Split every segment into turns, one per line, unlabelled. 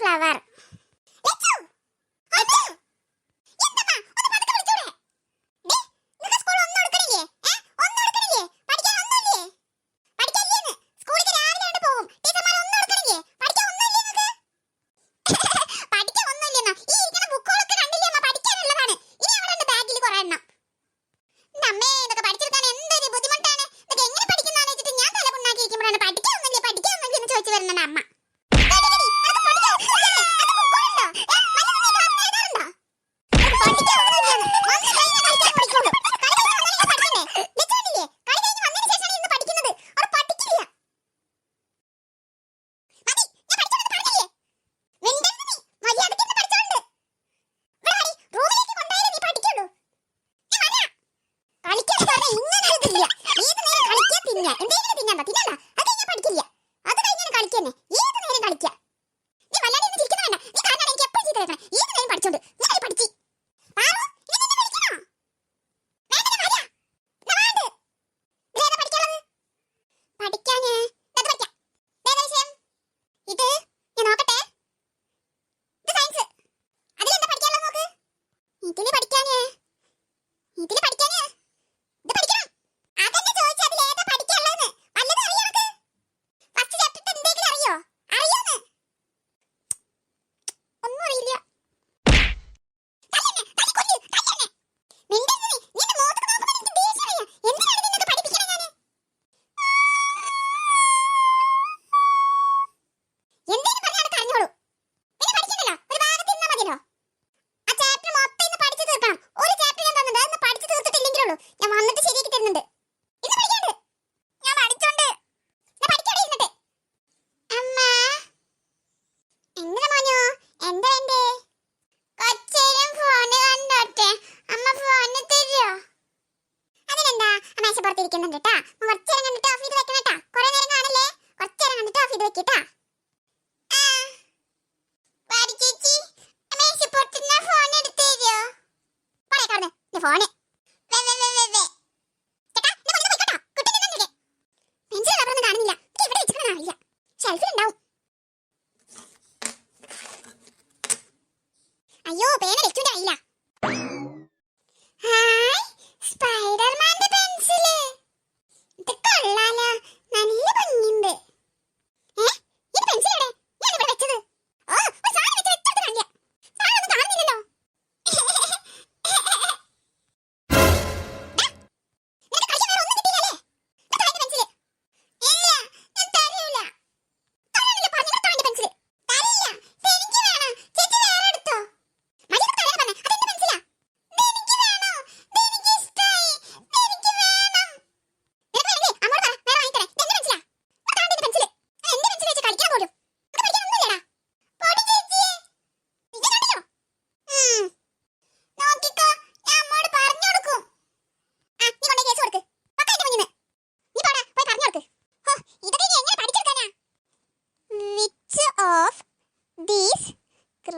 lavar. 行っれば ഞാൻ വന്നിട്ട് ശരിയാക്കി തരുന്നുണ്ട്. ഇത് പഠിക്കാണ്ട് ഞാൻ പഠിച്ചോണ്ട്. അമ്മ. മോനോ? എന്താ അമ്മ അതിനെന്താ? കണ്ടിട്ട് ഓഫ് നേരം കണ്ടിട്ട് ഓഫ് ഫോണ് യോ പേന വെച്ചുണ്ടായില്ല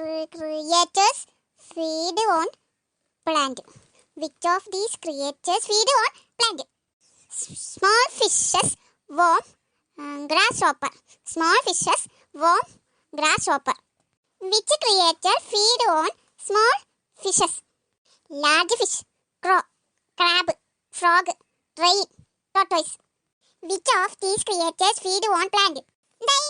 creatures feed on plant. Which of these creatures feed on plant? Small fishes, worm, uh, grasshopper. Small fishes, worm, grasshopper. Which creature feed on small fishes? Large fish, crow, crab, frog, rain, tortoise. Which of these creatures feed on plant? They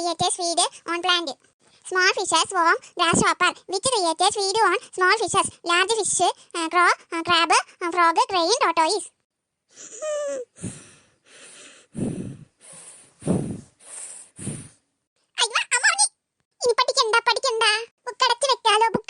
created feed on plant. Small fishes worm, grasshopper, which created feed on small fishes, large fish, uh, crow, uh, crab, uh, frog, crane, tortoise. ഇനി പഠിക്കണ്ട പഠിക്കണ്ട ബുക്കടച്ച് വെക്കാലോ book